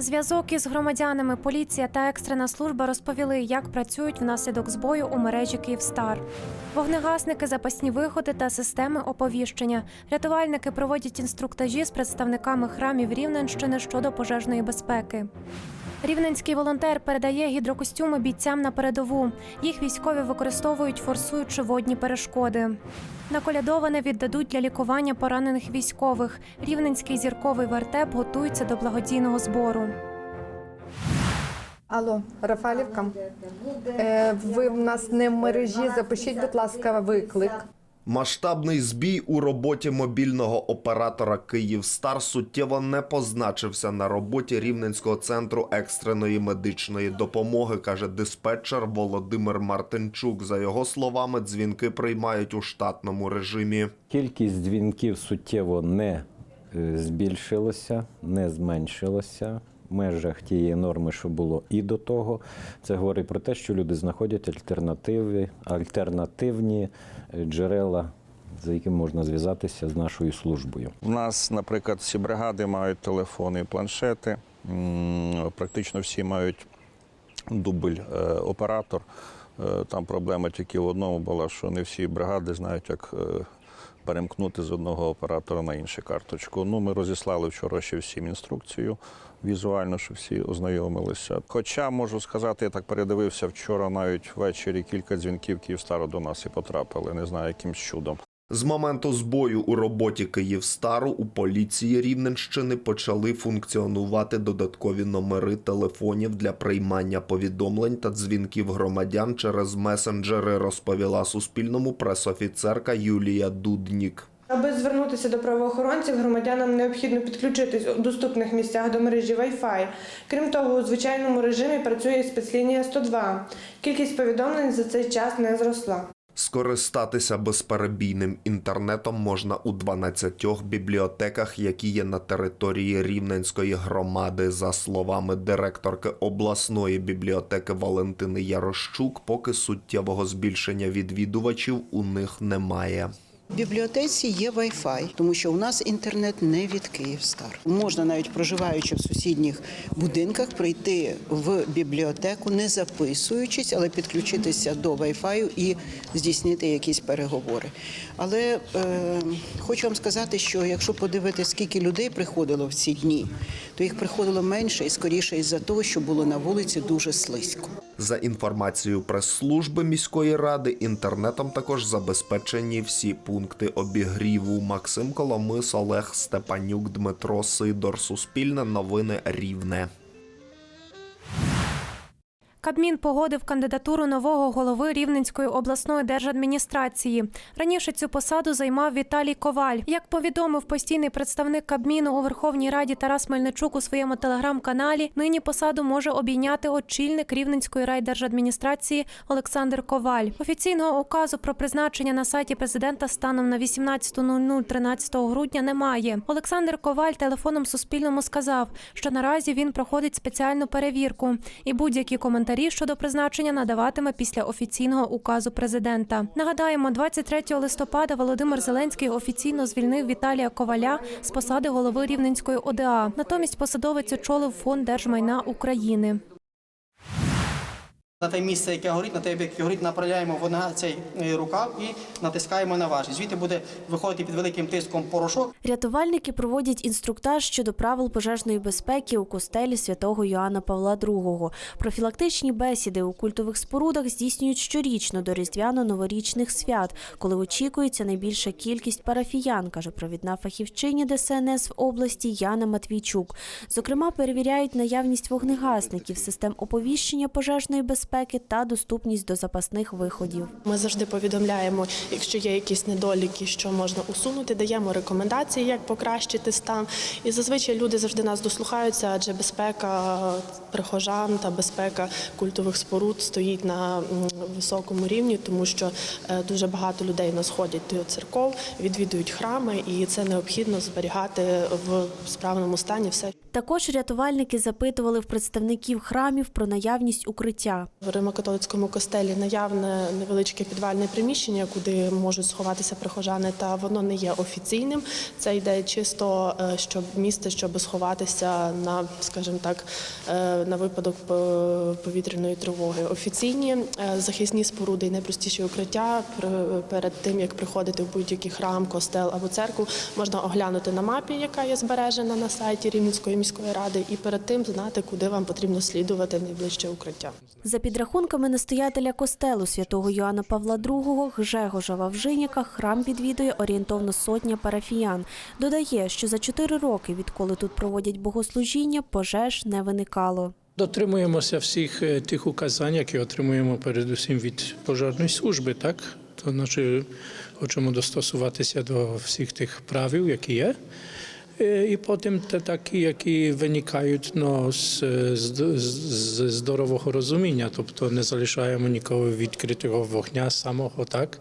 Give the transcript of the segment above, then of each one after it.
Зв'язок із громадянами, поліція та екстрена служба розповіли, як працюють внаслідок збою у мережі Київстар. Вогнегасники, запасні виходи та системи оповіщення. Рятувальники проводять інструктажі з представниками храмів Рівненщини щодо пожежної безпеки. Рівненський волонтер передає гідрокостюми бійцям на передову. Їх військові використовують, форсуючи водні перешкоди. Наколядоване віддадуть для лікування поранених військових. Рівненський зірковий вертеп готується до благодійного збору. Алло, Рафалівка. Е, ви в нас не в мережі. Запишіть, будь ласка, виклик. Масштабний збій у роботі мобільного оператора Київстар суттєво не позначився на роботі Рівненського центру екстреної медичної допомоги, каже диспетчер Володимир Мартинчук. За його словами, дзвінки приймають у штатному режимі. Кількість дзвінків суттєво не е, збільшилася, не зменшилася межах тієї норми, що було і до того. Це говорить про те, що люди знаходять альтернативи, альтернативні е, джерела, за якими можна зв'язатися з нашою службою. У нас, наприклад, всі бригади мають телефони і планшети. Практично всі мають дубль е. Е, Там проблема тільки в одному була, що не всі бригади знають, як перемкнути з одного оператора на іншу карточку. Ну, ми розіслали вчора ще всім інструкцію візуально, щоб всі ознайомилися. Хоча можу сказати, я так передивився вчора, навіть ввечері кілька дзвінків Київстару до нас і потрапили. Не знаю, якимсь чудом. З моменту збою у роботі Київстару у поліції Рівненщини почали функціонувати додаткові номери телефонів для приймання повідомлень та дзвінків громадян через месенджери, розповіла Суспільному пресофіцерка Юлія Дуднік. Аби звернутися до правоохоронців, громадянам необхідно підключитись у доступних місцях до мережі Wi-Fi. Крім того, у звичайному режимі працює спецлінія 102. Кількість повідомлень за цей час не зросла. Скористатися безперебійним інтернетом можна у 12 бібліотеках, які є на території Рівненської громади. За словами директорки обласної бібліотеки Валентини Ярощук, поки суттєвого збільшення відвідувачів у них немає. В бібліотеці є Wi-Fi, тому що у нас інтернет не від Київстар. Можна навіть проживаючи в сусідніх будинках, прийти в бібліотеку, не записуючись, але підключитися до Wi-Fi і здійснити якісь переговори. Але е, хочу вам сказати, що якщо подивитися, скільки людей приходило в ці дні, то їх приходило менше і скоріше із-за того, що було на вулиці дуже слизько. За інформацією прес-служби міської ради, інтернетом також забезпечені всі пункти обігріву. Максим Коломис, Олег Степанюк, Дмитро Сидор. Суспільне новини Рівне. Кабмін погодив кандидатуру нового голови Рівненської обласної держадміністрації. Раніше цю посаду займав Віталій Коваль. Як повідомив постійний представник Кабміну у Верховній Раді Тарас Мельничук у своєму телеграм-каналі, нині посаду може обійняти очільник Рівненської райдержадміністрації Олександр Коваль. Офіційного указу про призначення на сайті президента станом на 18.00 13 грудня немає. Олександр Коваль телефоном Суспільному сказав, що наразі він проходить спеціальну перевірку і будь-які коментарі щодо призначення надаватиме після офіційного указу президента. Нагадаємо, 23 листопада Володимир Зеленський офіційно звільнив Віталія Коваля з посади голови Рівненської ОДА. Натомість посадовець очолив фонд держмайна України. На те місце, яке горить, на те, яке горить, направляємо в на цей е, рукав і натискаємо на важіль. Звідти буде виходити під великим тиском порошок. Рятувальники проводять інструктаж щодо правил пожежної безпеки у костелі святого Йоанна Павла II. Профілактичні бесіди у культових спорудах здійснюють щорічно до різдвяно-новорічних свят, коли очікується найбільша кількість парафіян, каже провідна фахівчиня ДСНС в області Яна Матвійчук. Зокрема, перевіряють наявність вогнегасників, систем оповіщення пожежної безпеки безпеки та доступність до запасних виходів. Ми завжди повідомляємо, якщо є якісь недоліки, що можна усунути, даємо рекомендації, як покращити стан. І зазвичай люди завжди нас дослухаються, адже безпека прихожан та безпека культових споруд стоїть на високому рівні, тому що е, дуже багато людей нас ходять до церков, відвідують храми, і це необхідно зберігати в справному стані все. Також рятувальники запитували в представників храмів про наявність укриття. В Римо-католицькому костелі наявне невеличке підвальне приміщення, куди можуть сховатися прихожани, та воно не є офіційним. Це йде чисто е, щоб місце, щоб сховатися на, скажімо так, е, на випадок повітряної тривоги. Офіційні е, захисні споруди і найпростіші укриття перед тим як приходити в будь-який храм, костел або церкву, можна оглянути на мапі, яка є збережена на сайті Рівненської міської ради, і перед тим знати, куди вам потрібно слідувати найближче укриття. Підрахунками настоятеля костелу святого Йоанна Павла II Гжегожа Вавжиняка храм відвідує орієнтовно сотня парафіян. Додає, що за чотири роки, відколи тут проводять богослужіння, пожеж не виникало. Дотримуємося всіх е, тих указань, які отримуємо передусім від пожежної служби, так? То значить, хочемо достосуватися до всіх тих правил, які є. І потім те такі, які виникають ну, з, з, з здорового розуміння, тобто не залишаємо нікого відкритого вогня самого, так?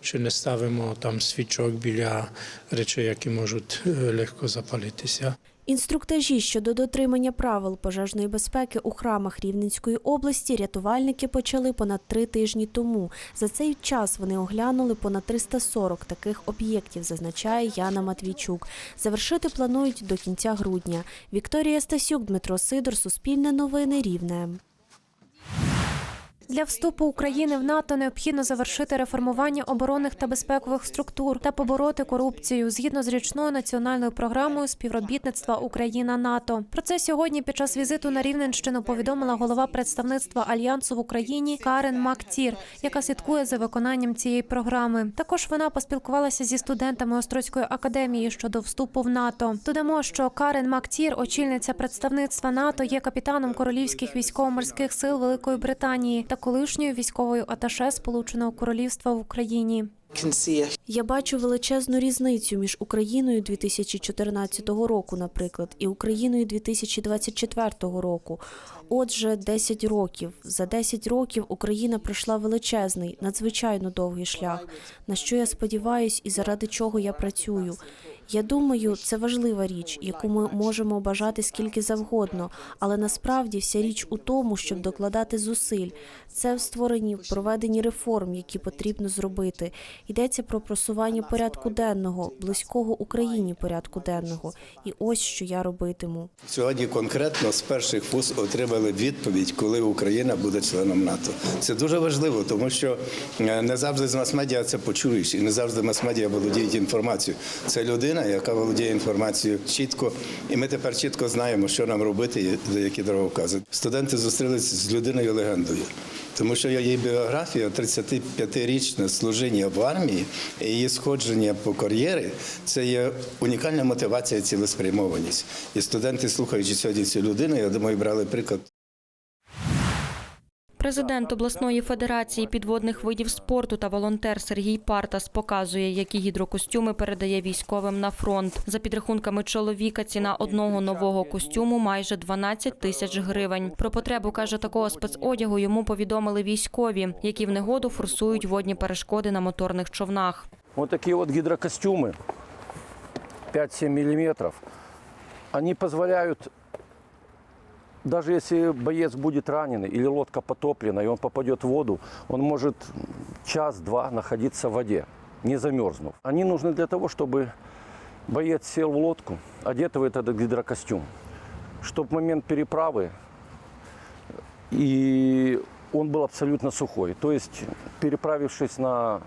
Чи не ставимо там свічок біля речей, які можуть легко запалитися. Інструктажі щодо дотримання правил пожежної безпеки у храмах Рівненської області рятувальники почали понад три тижні тому. За цей час вони оглянули понад 340 таких об'єктів, зазначає Яна Матвійчук. Завершити планують до кінця грудня. Вікторія Стасюк, Дмитро Сидор, Суспільне новини, Рівне. Для вступу України в НАТО необхідно завершити реформування оборонних та безпекових структур та побороти корупцію згідно з річною національною програмою співробітництва Україна НАТО. Про це сьогодні під час візиту на Рівненщину повідомила голова представництва альянсу в Україні Карен Мактір, яка слідкує за виконанням цієї програми. Також вона поспілкувалася зі студентами Острозької академії щодо вступу в НАТО. Додамо, що Карен Мактір, очільниця представництва НАТО, є капітаном королівських військово-морських сил Великої Британії та колишньою військовою аташе Сполученого Королівства в Україні. Я бачу величезну різницю між Україною 2014 року, наприклад, і Україною 2024 року. Отже, 10 років. За 10 років Україна пройшла величезний, надзвичайно довгий шлях. На що я сподіваюсь і заради чого я працюю. Я думаю, це важлива річ, яку ми можемо бажати скільки завгодно, але насправді вся річ у тому, щоб докладати зусиль. Це в створенні в проведенні реформ, які потрібно зробити. Йдеться про просування порядку денного, близького Україні порядку денного. І ось що я робитиму. Сьогодні конкретно з перших вуз отримали відповідь, коли Україна буде членом НАТО. Це дуже важливо, тому що е, не завжди з мас-медіа це почуєш, і не завжди мас-медіа володіють інформацією. Це людина, яка володіє інформацією чітко, і ми тепер чітко знаємо, що нам робити і за які дороговкази. Студенти зустрілися з людиною легендою. Тому що її біографія 35-річне служіння в армії і її сходження по кар'єрі це є унікальна мотивація, цілеспрямованість. І студенти, слухаючи сьогодні цю людину, я думаю, брали приклад Президент обласної федерації підводних видів спорту та волонтер Сергій Партас показує, які гідрокостюми передає військовим на фронт. За підрахунками чоловіка, ціна одного нового костюму майже 12 тисяч гривень. Про потребу каже такого спецодягу йому повідомили військові, які в негоду форсують водні перешкоди на моторних човнах. Вот такие вот гидрокостюмы 5-7 миллиметров. Они позволяют, даже если боец будет раненый или лодка потоплена, и он попадет в воду, он может час-два находиться в воде, не замерзнув. Они нужны для того, чтобы боец сел в лодку, одетый в этот гидрокостюм, чтобы в момент переправы и он был абсолютно сухой. То есть, переправившись на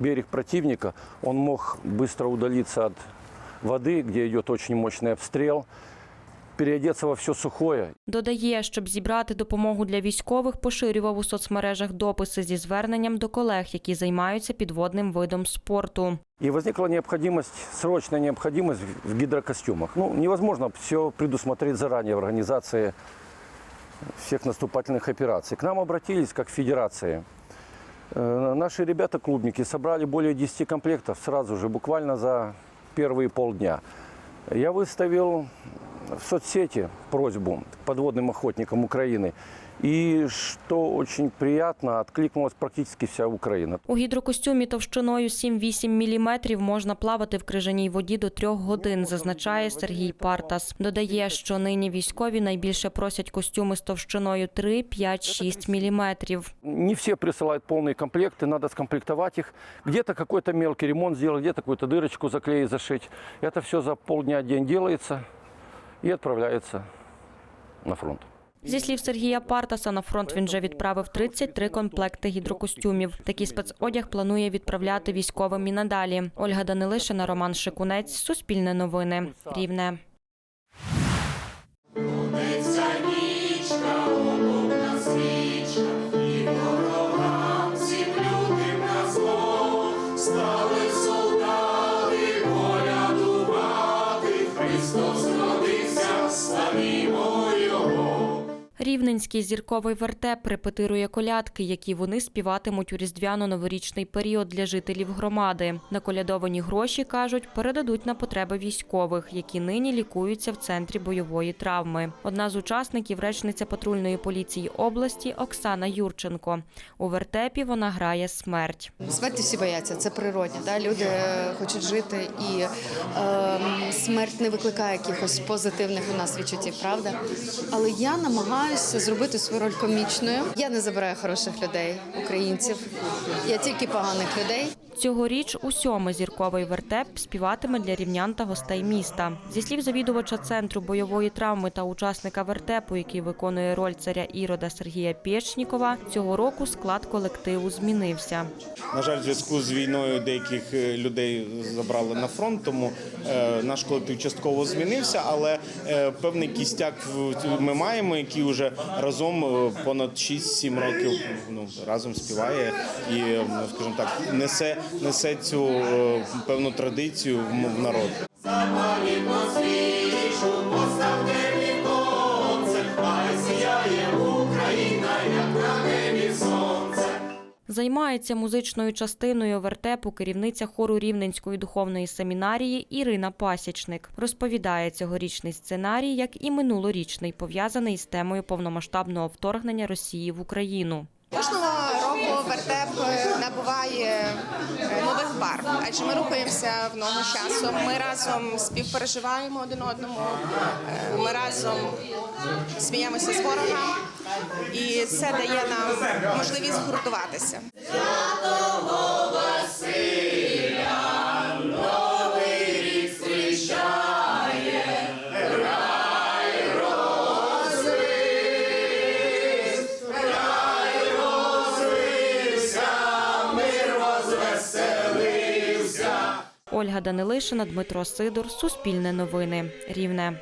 берег противника, он мог быстро удалиться от воды, где идет очень мощный обстрел, переодеться во все сухое Додає, щоб зібрати допомогу для військових, поширював у соцмережах дописи зі зверненням до колег, які займаються підводним видом спорту. И возникла необходимость, срочная необходимость в гидрокостюмах. Ну, невозможно все предусмотреть заранее в организации всех наступательных операций. К нам обратились как федерации. Э, Наши ребята-клубники собрали более 10 комплектов сразу же, буквально за первые полдня. Я выставил в соцсети просьбу подводным охотникам Украины. И что очень приятно, откликнулась практически вся Украина. У гідрокостюмі товщиною 7-8 міліметрів можна плавати в крижаній воді до трьох годин, зазначає Сергій Партас. Додає, що нині військові найбільше просять костюми з товщиною 3, 5, 6 міліметрів. Не все присылают полные комплекты, надо скомплектовать их. Где-то какой-то мелкий ремонт сделать, где-то какую-то дырочку заклеить, зашить. Это все за полдня-день делается и відправляється на фронт. Зі слів Сергія Партаса, на фронт він вже відправив 33 комплекти гідрокостюмів. Такий спецодяг планує відправляти військовим і надалі. Ольга Данилишина, Роман Шикунець, Суспільне новини, Рівне. Рівненський зірковий вертеп репетирує колядки, які вони співатимуть у різдвяно-новорічний період для жителів громади. Наколядовані гроші кажуть, передадуть на потреби військових, які нині лікуються в центрі бойової травми. Одна з учасників речниця патрульної поліції області Оксана Юрченко. У вертепі вона грає смерть. Смерті всі бояться, це природне. Да? Люди е, хочуть жити, і е, смерть не викликає якихось позитивних у нас відчуттів, правда? Але я намагаюся зробити свою роль комічною. Я не забираю хороших людей, українців. Я тільки поганих людей. Цьогоріч у зірковий вертеп співатиме для рівнян та гостей міста. Зі слів завідувача центру бойової травми та учасника вертепу, який виконує роль царя Ірода Сергія Пєчнікова, цього року склад колективу змінився. На жаль, в зв'язку з війною деяких е, людей забрали на фронт, тому е, наш колектив частково змінився, але е, певний кістяк ми маємо, який вже разом понад 6-7 років ну, разом співає і, скажімо так, несе, несе цю е, певну традицію в народ. Займається музичною частиною вертепу керівниця хору Рівненської духовної семінарії Ірина Пасічник. Розповідає цьогорічний сценарій, як і минулорічний, пов'язаний з темою повномасштабного вторгнення Росії в Україну. Кожного року вертеп е, набуває е, нових барв, адже ми рухаємося в ногу часу. Ми разом співпереживаємо один одному, е, ми разом сміємося з ворогом, і це дає нам можливість згуртуватися. Ольга Данилишина, Дмитро Сидор, Суспільне новини, Рівне.